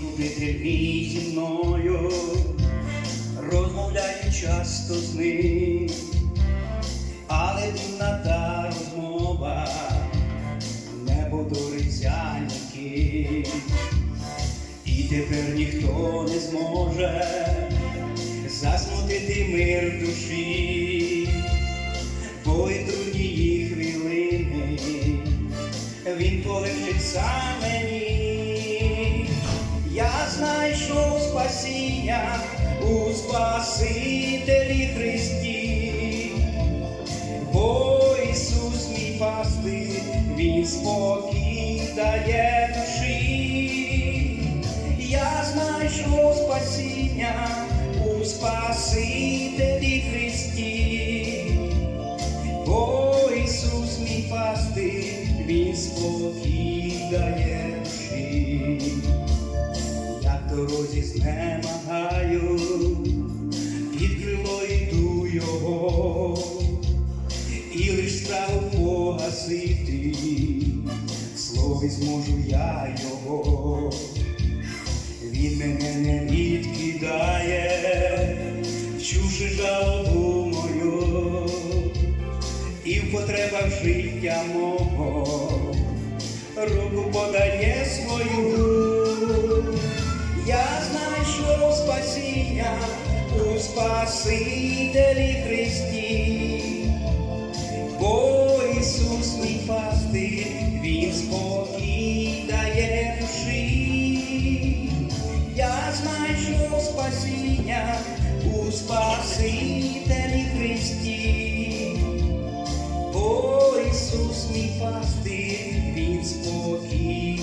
Любитель мій зі мною, розмовляю часто з ним, але темнота розмова не подориться ніким. І тепер ніхто не зможе засмутити мир душі, бо й трудні хвилини він полежить сам мені. Я знайшов спасіння у Спасителі Христі, бо Ісус мій пастир, Він спокій дає душі. Я знайшов спасіння у Спасителі Христі, бо Ісус мій пастир, Він спокій дає душі. Дорозі знемагаю, під крило йду його, і лиш став погасити, в зможу я його. Він мене не відкидає, вчувши жалобу мою, і в потребах життя мого руку подає свою. Я знайшов спасіння у Спасителі Христі, бо Ісус мій пастир, Він спокій дає душі. Я знайшов спасіння у Спасителі Христі, бо Ісус мій пастир, Він спокій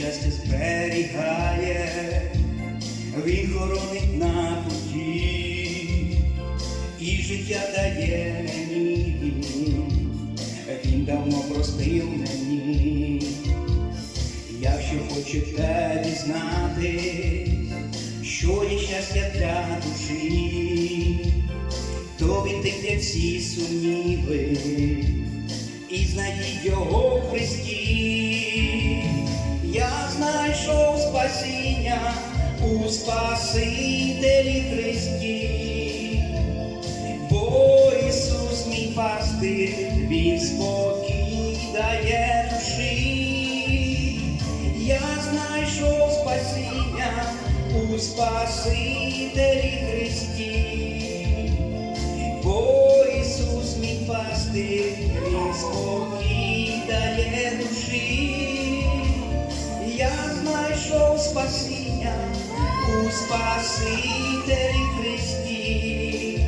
щастя зберігає, він хоронить на путі, і життя дає мені, він давно простив мені, якщо хочете дізнати, що є щастя для душі, то відтекте всі сумніви і знайдіть його в Христі. Спасіння у Спасителі Христі, бо Ісус мій пастир, Він спокій дає душі. Я знайшов спасіння у Спасителі Христі. Бо Ісус мій пастир, Він спокій дає душі спасіння у Спасителі Христі,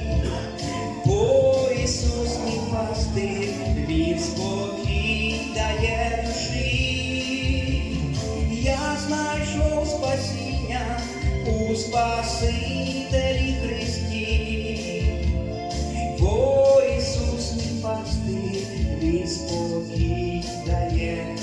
бо Ісус не пастир, Він спокій дає душі, я знайшов спасіння у Спасителі Христі, бо Ісус не пастир, Він спокій дає.